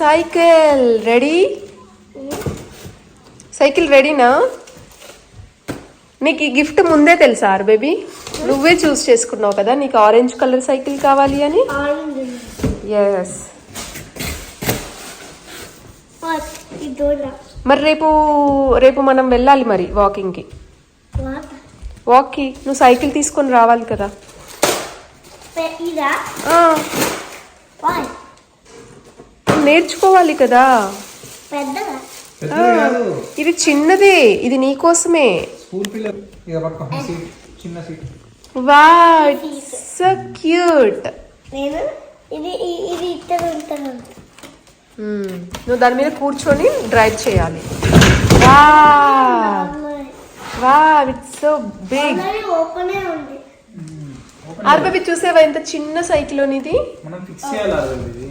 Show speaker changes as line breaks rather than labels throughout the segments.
Cycle ready? Cycle రెడీనా? నీకు ఈ గిఫ్ట్ ముందే తెలుసా ఆర్ బేబీ? నువ్వే చూస్ చేసుకున్నావు కదా నీకు ఆరెంజ్ కలర్ సైకిల్ కావాలి అని? ఎస్ మరి రేపు రేపు మనం వెళ్ళాలి మరి వాకింగ్కి. వాక్కి. నువ్వు సైకిల్ తీసుకొని రావాలి కదా. నేర్చుకోవాలి కదా.
పెద్దగా
పెద్దది కాదు.
ఇది చిన్నదే ఇది నీకోసమే
స్కూల్ పిల్లలు ఇక పట్టుకో సీట్ చిన్న సీట్.
వా సో క్యూట్
నేను ఇది ఇ- ఇది ఇద్దరు ఉంటాను
నువ్వు దాని మీద కూర్చొని డ్రైవ్ చేయాలి. వా. వా ఇట్స్ సో బిగ్
ఓపెనే ఉంది.
ఆర్బేబీ చూసేవా ఎంత చిన్న సైకిల్ ఇది
మనం ఫిక్స్ చేయాలి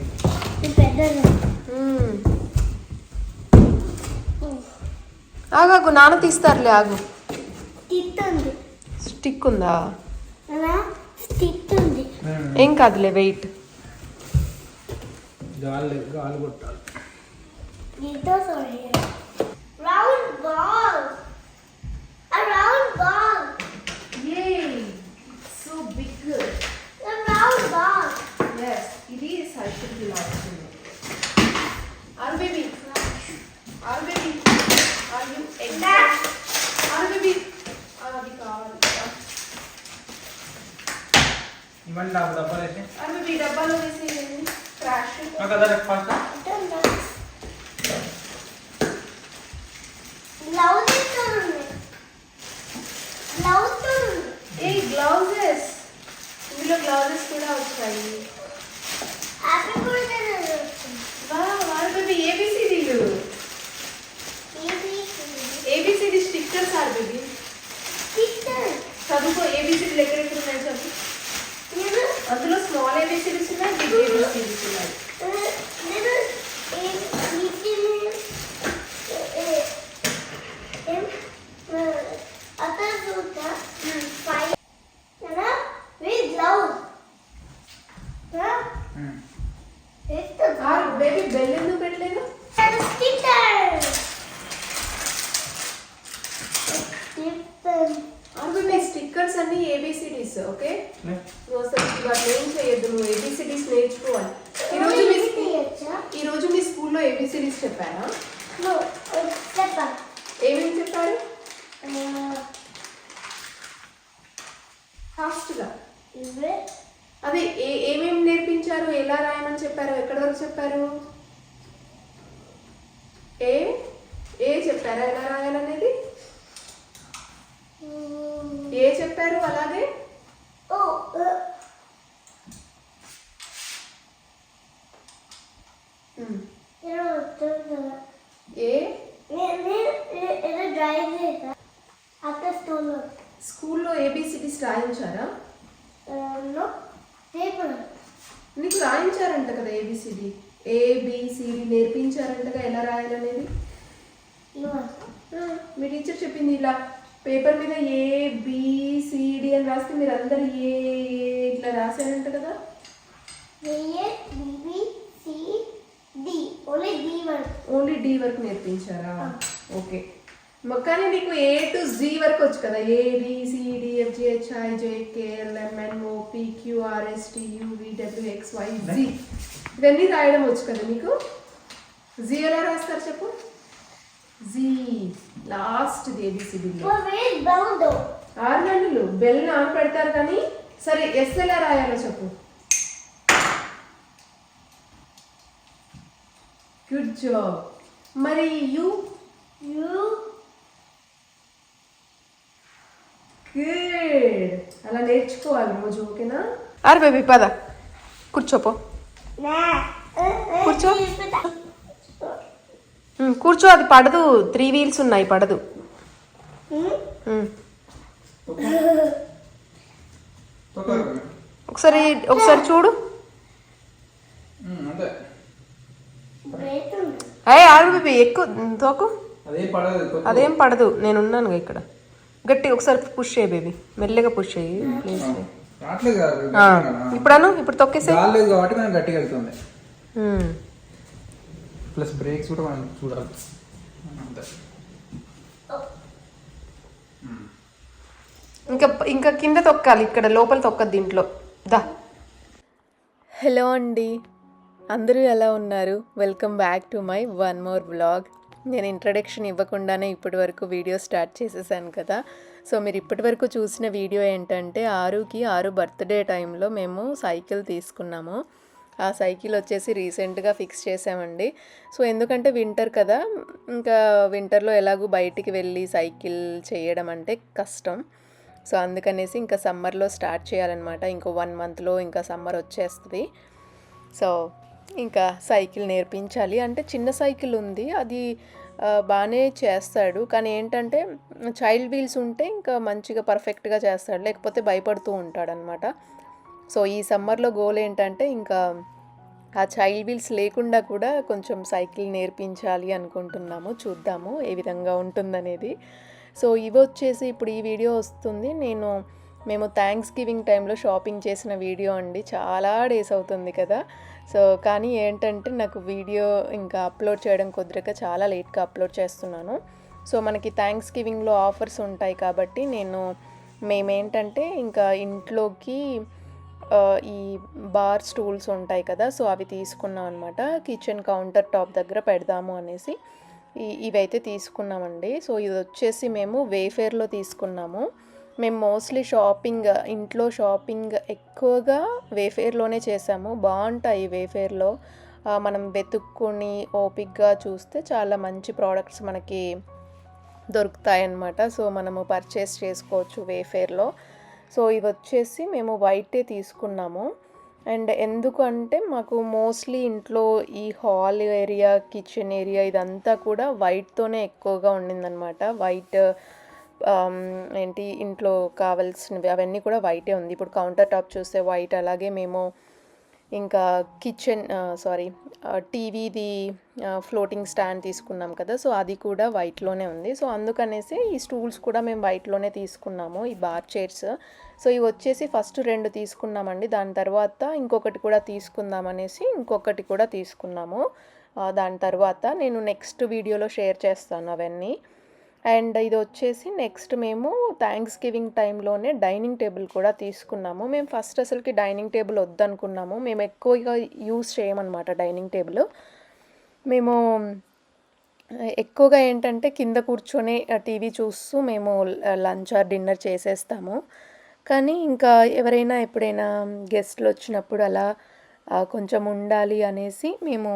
ఆగాగు నాన్న తీస్తారులే ఆగు.
స్టిక్ ఉంది?
ఏం కాదులే వెయిట్.
గాలి గాలి కొట్టాలి.
దీంతో sorry round ball. a round ball
so big
a round ball
ఇది సైకిల్ ఇలా వస్తుంది our baby our baby are you exact our baby అది కావాలి
ఇవన్నీ డబ్బు డబ్బాలు వేసి
ఆర్ బేబీ డబ్బాలో వేసేయండి క్రాష్
నాకు అదే ఫస్ట్
గ్లౌజ్ ఇస్తుంది గ్లౌజ్ ఉంది
ఏ గ్లౌజెస్ ఇందులో గ్లౌజెస్ కూడా వచ్చాయి
హ్యాపీ బర్త్డే
వా ఆర్ బేబీ ఏబిసిడీలు ఏబిసిడి స్టిక్కర్స్ ఆర్ బేబీ చదువుకో ఏబిసిడీలు ఎక్కడెక్కడ ఉన్నాయి చదువు అందులో స్మాల్ ఏబిసిడీస్ ఉన్నాయి బిగ్ ఏబిసిడీస్ ఉన్నాయి
అతను చూస్తా five with glove
our baby bell ఎందుకు పెట్టలేదు
sticker sticker
our baby stickers అన్ని ఏబిసిడీస్ ఓకే నువ్వు అసలు వాటిని ఏం చేయొద్దు నువ్వు ఏబిసిడీస్ నేర్చుకోవాలి ఈరోజు మీ
చేయొచ్చా
ఈరోజు మీ స్కూల్లో ఏబిసిడీస్
చెప్పండి.
ఏమేమి చెప్పారు? ఫాస్ట్గా. అదే ఏ ఏమేమి నేర్పించారు? ఎలా రాయమని చెప్పారు? ఎక్కడి వరకు చెప్పారు? ఏ ఏ చెప్పారా? ఎలా రాయాలనేది? ఏ చెప్పారు? అలాగే
ఓ
ఉమ్. ఏ
నేను ఏదో డ్రైవ్ చేసా అత్త స్టోన్లో
స్కూల్లో ఏబిసిడీస్ రాయించారా
నో పేపర్
నీకు రాయించారంట కదా ఏబిసిడి ఏబిసిడి నేర్పించారంటగా ఎలా రాయాలనేది? మీ టీచర్ చెప్పింది ఇలా. పేపర్ మీద ఏ బిసిడి అని రాస్తే మీరు అందరు ఏ ఇట్లా రాశారంట కదా?
A B C D only D work.
Only D వరకు నేర్పించారా? ఓకే. కానీ నీకు ఏ టు జీ వరకు వచ్చు కదా. A B C D F G H I J K L M N O P Q R S T U V W X Y Z ఇవన్నీ రాయడం వచ్చు కదా నీకు జీ ఎలా రాస్తారు చెప్పు? జీ లాస్ట్
దో
ఆరు నెలలు బెల్ నాన పెడతారు కానీ సరే ఎస్ ఎలా రాయాలో చెప్పు. గుడ్ జాబ్ మరి యూ
యు
గుడ్ అలా నేర్చుకోవాలి రోజు ఓకేనా? అరే బేబీ పద. కూర్చోపో. కూర్చో. కూర్చో అది పడదు. త్రీ వీల్స్ ఉన్నాయి పడదు. ఒకసారి ఒకసారి చూడు.
అంతే
అయ్యి ఆరు ఎక్కువ తోకు.
అదేం పడదు.
నేనున్నాను నేను ఉన్నాను ఇక్కడ. గట్టి ఒకసారి పుష్ చేయి బేబీ. మెల్లగా పుష్ చేయి ప్లీజ్ ఇప్పుడను ఇప్పుడు తొక్కేసే
కాబట్టి మనం గట్టిగా వెళ్తుంది. ప్లస్ బ్రేక్స్ కూడా మనం చూడాలి.
ఇంకా ఇంకా కింద తొక్కాలి ఇక్కడ లోపల తొక్కదు దీంట్లో దా. హలో అండి. అందరూ ఎలా ఉన్నారు? Welcome back to my one more vlog. నేను ఇంట్రడక్షన్ ఇవ్వకుండానే ఇప్పటి వరకు వీడియో స్టార్ట్ చేసేసాను కదా. సో మీరు ఇప్పటి వరకు చూసిన వీడియో ఏంటంటే ఆరుకి ఆరు బర్త్డే టైంలో మేము సైకిల్ తీసుకున్నాము. ఆ సైకిల్ వచ్చేసి రీసెంట్గా ఫిక్స్ చేసామండి. సో ఎందుకంటే వింటర్ కదా ఇంకా వింటర్లో ఎలాగూ బయటికి వెళ్ళి సైకిల్ చేయడం అంటే కష్టం. సో అందుకనేసి ఇంకా సమ్మర్లో స్టార్ట్ చేయాలన్నమాట. ఇంకో వన్ మంత్లో ఇంకా సమ్మర్ వచ్చేస్తుంది. సో ఇంకా సైకిల్ నేర్పించాలి. అంటే చిన్న సైకిల్ ఉంది. అది బాగానే చేస్తాడు. కానీ ఏంటంటే చైల్డ్ వీల్స్ ఉంటే ఇంకా మంచిగా పర్ఫెక్ట్గా చేస్తాడు. లేకపోతే భయపడుతూ ఉంటాడనమాట సో ఈ సమ్మర్లో గోల్ ఏంటంటే ఇంకా ఆ చైల్డ్ వీల్స్ లేకుండా కూడా కొంచెం సైకిల్ నేర్పించాలి అనుకుంటున్నాము. చూద్దాము ఏ విధంగా ఉంటుందనేది. సో ఇవి వచ్చేసి ఇప్పుడు ఈ వీడియో వస్తుంది. నేను మేము థ్యాంక్స్ గివింగ్ టైంలో షాపింగ్ చేసిన వీడియో అండి. చాలా డేస్ అవుతుంది కదా. సో కానీ ఏంటంటే నాకు వీడియో ఇంకా అప్లోడ్ చేయడం కుదరక చాలా లేట్గా అప్లోడ్ చేస్తున్నాను. సో మనకి థ్యాంక్స్ గివింగ్లో ఆఫర్స్ ఉంటాయి కాబట్టి నేను మేమేంటంటే ఇంకా ఇంట్లోకి ఈ బార్ స్టూల్స్ ఉంటాయి కదా. సో అవి తీసుకున్నాం అనమాట కిచెన్ కౌంటర్ టాప్ దగ్గర పెడదాము అనేసి ఇవైతే తీసుకున్నామండి. సో ఇది వచ్చేసి మేము వేఫేర్లో తీసుకున్నాము. మేము మోస్ట్లీ షాపింగ్ ఇంట్లో షాపింగ్ ఎక్కువగా వేఫేర్లోనే చేసాము. బాగుంటాయి వేఫేర్లో. మనం వెతుక్కొని ఓపిక్గా చూస్తే చాలా మంచి ప్రోడక్ట్స్ మనకి దొరుకుతాయి అన్నమాట సో మనము పర్చేస్ చేసుకోవచ్చు వేఫేర్లో. సో ఇది వచ్చేసి మేము వైటే తీసుకున్నాము. అండ్ ఎందుకంటే మాకు మోస్ట్లీ ఇంట్లో ఈ హాల్ ఏరియా కిచెన్ ఏరియా ఇదంతా కూడా వైట్తోనే ఎక్కువగా ఉండిందనమాట వైట్ ఏంటి ఇంట్లో కావాల్సినవి అవన్నీ కూడా వైటే ఉంది. ఇప్పుడు కౌంటర్ టాప్ చూస్తే వైట్ అలాగే మేము ఇంకా కిచెన్ సారీ టీవీది ఫ్లోటింగ్ స్టాండ్ తీసుకున్నాం కదా సో అది కూడా వైట్లోనే ఉంది. సో అందుకనేసి ఈ స్టూల్స్ కూడా మేము వైట్లోనే తీసుకున్నాము ఈ బార్ చైర్స్. సో ఇవి వచ్చేసి ఫస్ట్ రెండు తీసుకున్నామండి. దాని తర్వాత ఇంకొకటి కూడా తీసుకుందాం అనేసి ఇంకొకటి కూడా తీసుకున్నాము. దాని తర్వాత నేను నెక్స్ట్ వీడియోలో షేర్ చేస్తాను అవన్నీ. అండ్ ఇది వచ్చేసి నెక్స్ట్ మేము థ్యాంక్స్ గివింగ్ టైంలోనే డైనింగ్ టేబుల్ కూడా తీసుకున్నాము. మేము ఫస్ట్ అసలుకి డైనింగ్ టేబుల్ వద్దనుకున్నాము. మేము ఎక్కువగా యూస్ చేయమన్నమాట డైనింగ్ టేబుల్. మేము ఎక్కువగా ఏంటంటే కింద కూర్చొని టీవీ చూస్తూ మేము లంచ్ ఆర్ డిన్నర్ చేసేస్తాము. కానీ ఇంకా ఎవరైనా ఎప్పుడైనా గెస్ట్లు వచ్చినప్పుడు అలా కొంచెం ఉండాలి అనేసి మేము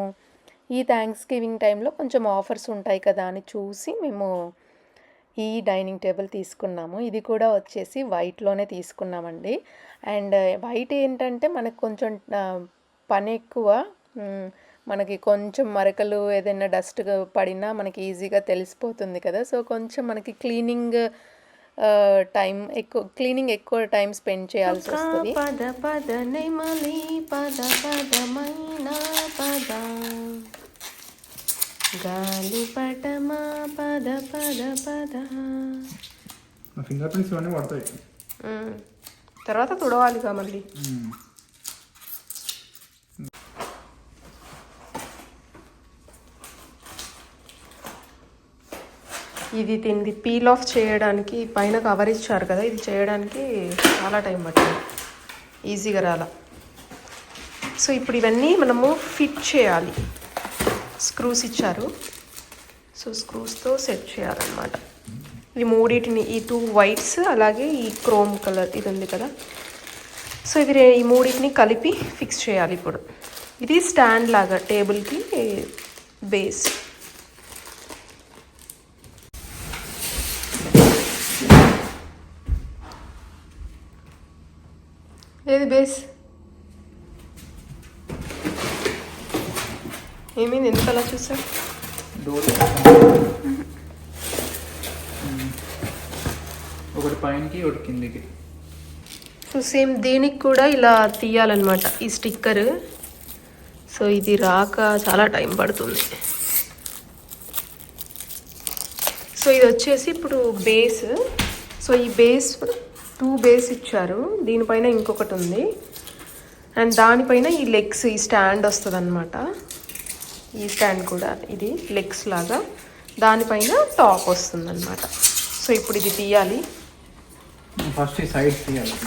ఈ థ్యాంక్స్ గివింగ్ టైంలో కొంచెం ఆఫర్స్ ఉంటాయి కదా అని చూసి మేము ఈ డైనింగ్ టేబుల్ తీసుకున్నాము. ఇది కూడా వచ్చేసి వైట్లోనే తీసుకున్నామండి. అండ్ వైట్ ఏంటంటే మనకు కొంచెం పని ఎక్కువ. మనకి కొంచెం మరకలు ఏదైనా డస్ట్ పడినా మనకి ఈజీగా తెలిసిపోతుంది కదా. సో కొంచెం మనకి క్లీనింగ్ టైం ఎక్కువ క్లీనింగ్ ఎక్కువ టైం స్పెండ్ చేయాల్సి వస్తుంది. పద పద పద పద. గాలి పటమా పద పద. పద
ఫింగర్ ప్రింట్స్ ఇవన్నీ పడతాయి.
తర్వాత తుడవాలిగా మళ్ళీ. ఇది దీన్ని పీల్ ఆఫ్ చేయడానికి పైన కవర్ ఇచ్చారు కదా ఇది చేయడానికి చాలా టైం పట్టింది. ఈజీగా రాలా. సో ఇప్పుడు ఇవన్నీ మనము ఫిట్ చేయాలి. స్క్రూస్ ఇచ్చారు. సో స్క్రూస్తో సెట్ చేయాలన్నమాట. ఈ మూడింటిని ఈ టూ వైట్స్ అలాగే ఈ క్రోమ్ కలర్ ఇది ఉంది కదా. సో ఇది ఈ మూడింటిని కలిపి ఫిక్స్ చేయాలి ఇప్పుడు. ఇది స్టాండ్ లాగా టేబుల్కి బేస్. ఏది బేస్? ఏమైంది? ఎందుకు అలా చూసా
డోర్ ఒకటి పైనకి ఒకటి కిందికి.
సో సేమ్ దీనికి కూడా ఇలా తీయాలన్నమాట ఈ స్టిక్కర్. సో ఇది రాక చాలా టైం పడుతుంది. సో ఇది వచ్చేసి ఇప్పుడు బేస్. సో ఈ బేస్ టూ బేస్ ఇచ్చారు. దీనిపైన ఇంకొకటి ఉంది. అండ్ దానిపైన ఈ లెగ్స్ ఈ స్టాండ్ వస్తుంది అనమాట ఈ స్టాండ్ కూడా ఇది లెగ్స్ లాగా. దానిపైన టాప్ వస్తుంది అనమాట సో ఇప్పుడు ఇది తీయాలి.
ఫస్ట్ ఈ సైడ్ తీయాలి.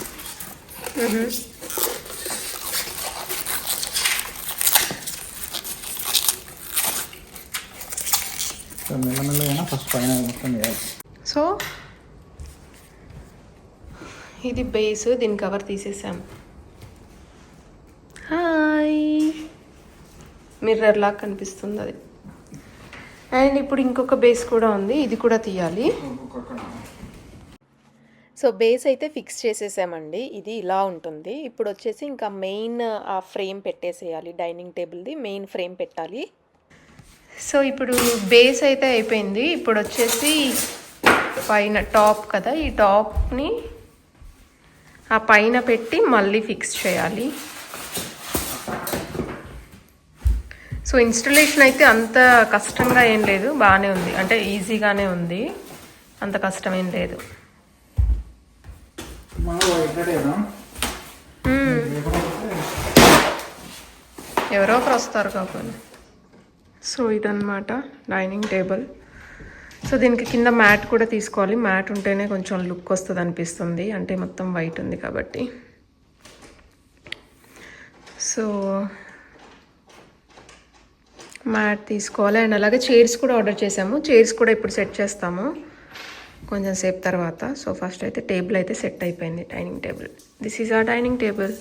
ఫస్ట్ పైన మొత్తం చేయాలి
సో ఇది బేస్ దీని కవర్ తీసేసాం. మిర్రర్ లాగా కనిపిస్తుంది అది. అండ్ ఇప్పుడు ఇంకొక బేస్ కూడా ఉంది ఇది కూడా తీయాలి. సో బేస్ అయితే ఫిక్స్ చేసేసామండి ఇది ఇలా ఉంటుంది. ఇప్పుడు వచ్చేసి ఇంకా మెయిన్ ఆ ఫ్రేమ్ పెట్టేసేయాలి డైనింగ్ టేబుల్ది మెయిన్ ఫ్రేమ్ పెట్టాలి. సో ఇప్పుడు బేస్ అయితే అయిపోయింది ఇప్పుడు వచ్చేసి పైన టాప్ కదా ఈ టాప్ని ఆ పైన పెట్టి మళ్ళీ ఫిక్స్ చేయాలి. సో ఇన్స్టలేషన్ అయితే అంత కష్టంగా ఏం లేదు బాగానే ఉంది. అంటే ఈజీగానే ఉంది. అంత కష్టం ఏం లేదు. ఎవరో ఒకరు వస్తారు కాకపోతే సో ఇదన్నమాట డైనింగ్ టేబుల్. సో దీనికి కింద మ్యాట్ కూడా తీసుకోవాలి. మ్యాట్ ఉంటేనే కొంచెం లుక్ వస్తుంది అనిపిస్తుంది. అంటే మొత్తం వైట్ ఉంది కాబట్టి. సో మ్యాట్ తీసుకోవాలి. అండ్ అలాగే చైర్స్ కూడా ఆర్డర్ చేసాము చైర్స్ కూడా ఇప్పుడు సెట్ చేస్తాము. కొంచెం సేపు తర్వాత. సో ఫస్ట్ అయితే టేబుల్ అయితే సెట్ అయిపోయింది. Dining table. దిస్ ఈజ్ ఆ డైనింగ్ టేబుల్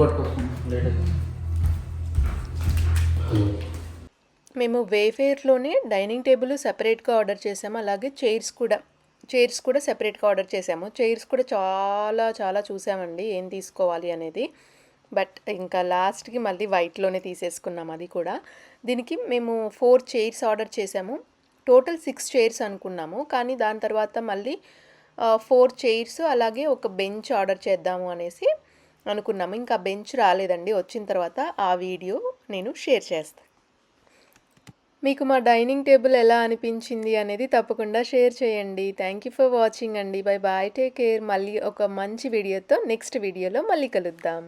పట్టుకొస్తున్నాం లేట్
మేము వేఫేర్లోనే డైనింగ్ టేబుల్ సెపరేట్గా ఆర్డర్ చేసాము. అలాగే చైర్స్ కూడా చైర్స్ కూడా సెపరేట్గా ఆర్డర్ చేసాము. చైర్స్ కూడా చాలా చాలా చూసామండి ఏం తీసుకోవాలి అనేది. బట్ ఇంకా లాస్ట్కి మళ్ళీ వైట్లోనే తీసేసుకున్నాం అది కూడా. దీనికి మేము ఫోర్ చైర్స్ ఆర్డర్ చేసాము. టోటల్ సిక్స్ చైర్స్ అనుకున్నాము. కానీ దాని తర్వాత మళ్ళీ ఫోర్ చైర్స్ అలాగే ఒక బెంచ్ ఆర్డర్ చేద్దాము అనేసి అనుకున్నాము. ఇంకా బెంచ్ రాలేదండి. వచ్చిన తర్వాత ఆ వీడియో నేను షేర్ చేస్తాను మీకు మా డైనింగ్ టేబుల్ ఎలా అనిపించింది అనేది తప్పకుండా షేర్ చేయండి. థ్యాంక్ యూ ఫర్ వాచింగ్ అండి. బై బాయ్ టేక్ కేర్ మళ్ళీ ఒక మంచి వీడియోతో నెక్స్ట్ వీడియోలో మళ్ళీ కలుద్దాం.